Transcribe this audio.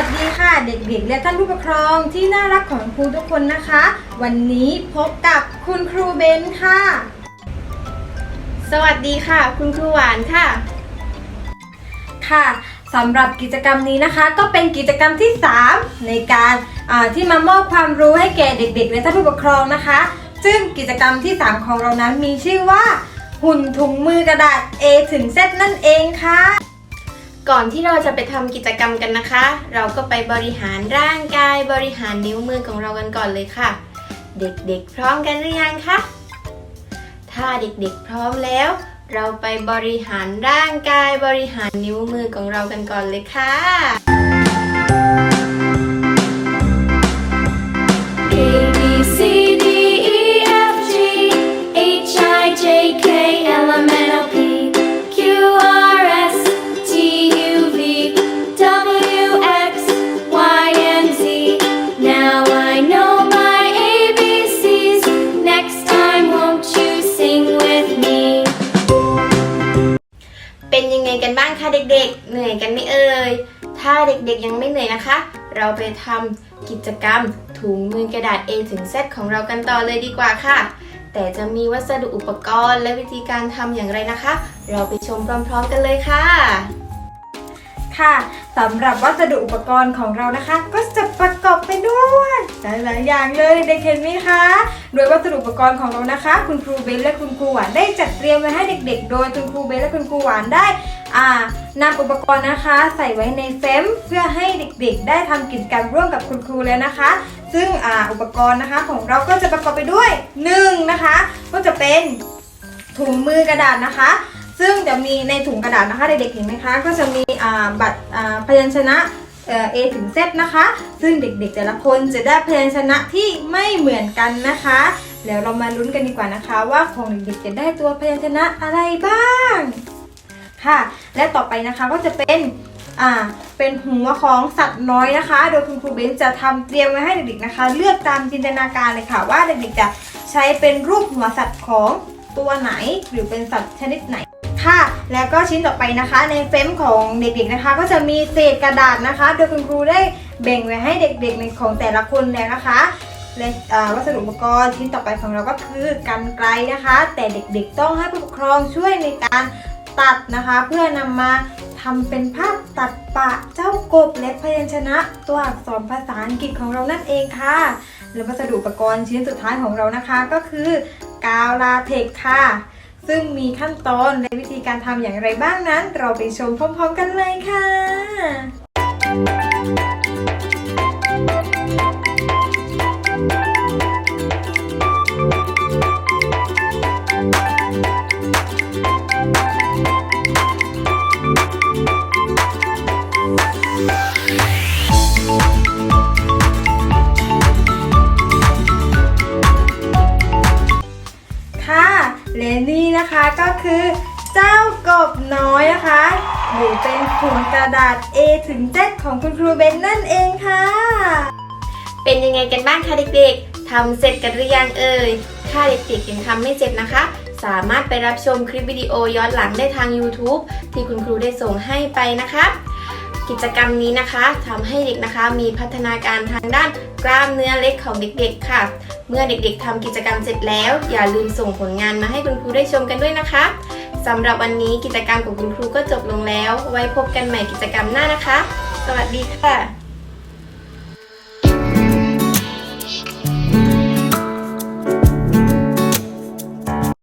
ด็กๆ และท่านผู้ปกครองที่น่ารักของครูทุกคนนะคะ วันนี้พบกับคุณครูเบนค่ะ สวัสดีค่ะ คุณครูหวานค่ะ ค่ะสำหรับกิจกรรมนี้นะคะ ก็เป็นกิจกรรมที่ 3 ในการอ่าที่มามอบความรู้ให้แก่เด็ก ๆ และท่านผู้ปกครองนะคะ ซึ่งกิจกรรมที่ 3 ของเรานั้นมีชื่อว่า หุ่นถุงมือกระดาษ A ถึง Z นั่นเองค่ะ ก่อนที่เราจะไปทำกิจกรรมกันนะคะ เราก็ไปบริหารร่างกายบริหารนิ้วมือของเรากันก่อนเลยค่ะ เด็กๆ พร้อมกันหรือยังคะ ถ้าเด็กๆ พร้อมแล้ว เราไปบริหารร่างกายบริหารนิ้วมือของเรากันก่อนเลยค่ะ เด็กๆ เหนื่อยกันไหมเอ่ย ถ้าเด็กๆยังไม่เหนื่อยนะคะ เราไปทำกิจกรรมถุงมือกระดาษ A ถึง Z ของเรากันต่อเลยดีกว่าค่ะ แต่จะมีวัสดุอุปกรณ์และวิธีการทำอย่างไรนะคะ เราไปชมพร้อมๆกันเลยค่ะ ค่ะสำหรับวัสดุอุปกรณ์ของเรานะคะ ก็จะประกอบไปด้วยหลายๆอย่างเลยเด็กเห็นไหมคะโดยวัสดุอุปกรณ์ของเรานะคะ คุณครูเบนและคุณครูหวานได้จัดเตรียมไว้ให้เด็ก ๆ โดยคุณครูเบนและคุณครูหวานได้อ่านำอุปกรณ์นะคะ ใส่ไว้ในเฟมเพื่อให้เด็กๆ ได้ทำกิจกรรมร่วมกับคุณครูแล้วนะคะ ซึ่งอ่าอุปกรณ์นะคะของเราก็จะประกอบไปด้วยหนึ่งนะคะ ก็จะเป็นถุงมือกระดาษนะคะซึ่งจะมีในถุงกระดาษนะคะเด็กๆเห็นไหมคะ ก็จะมีบัตรพยัญชนะเอ่อ A ถึง Z นะคะ ซึ่งเด็กๆ แต่ละคนจะได้พยัญชนะที่ไม่เหมือนกันนะคะ แล้วเรามาลุ้นกันดีกว่านะคะ ว่าของเด็กๆจะได้ตัวพยัญชนะอะไรบ้างค่ะ และต่อไปนะคะก็จะเป็นอ่าเป็นหัวของสัตว์น้อยนะคะ โดยคุณครูเบนจะทำเตรียมไว้ให้เด็กๆนะคะ เลือกตามจินตนาการเลยค่ะว่าเด็กๆจะใช้เป็นรูปหัวสัตว์ของตัวไหนหรือเป็นสัตว์ชนิดไหน ค่ะ แล้วก็ชิ้นต่อไปนะคะ ในเฟมของเด็กๆนะคะ ก็จะมีเศษกระดาษนะคะ โดยคุณครูได้แบ่งไว้ให้เด็กๆในของแต่ละคนแล้วนะคะและวัสดุอุปกรณ์ชิ้นต่อไปของเราก็คือกันไกลนะคะ แต่เด็กๆต้องให้ผู้ปกครองช่วยในการตัดนะคะ เพื่อนำมาทำเป็นภาพตัดปะเจ้ากบและพยัญชนะ ตัวอักษรภาษาอังกฤษของเรานั่นเองค่ะ และวัสดุอุปกรณ์ชิ้นสุดท้ายของเรานะคะก็คือกาวลาเทกค่ะ ซึ่งมีขั้นตอนและวิธีการทำอย่างไรบ้างนั้น เราไปชมพร้อมๆกันเลยค่ะค่ะ นะคะก็คือเจ้ากบน้อยนะคะหรือเป็นถุงกระดาษ A ถึง Z ของคุณครูเบนนั่นเองค่ะ เป็นยังไงกันบ้างคะเด็กๆทำเสร็จกันหรือยังเอ่ยถ้าเด็กๆยังทำไม่เสร็จนะคะ สามารถไปรับชมคลิปวิดีโอย้อนหลังได้ทาง YouTube ที่คุณครูได้ส่งให้ไปนะคะ กิจกรรมนี้นะคะทำให้เด็กนะคะมีพัฒนาการทางด้านกล้ามเนื้อเล็กของเด็กๆค่ะ เมื่อเด็กๆทำกิจกรรมเสร็จแล้ว อย่าลืมส่งผลงานมาให้คุณครูได้ชมกันด้วยนะคะสำหรับวันนี้กิจกรรมของคุณครูก็จบลงแล้ว ไว้พบกันใหม่กิจกรรมหน้านะคะ สวัสดีค่ะ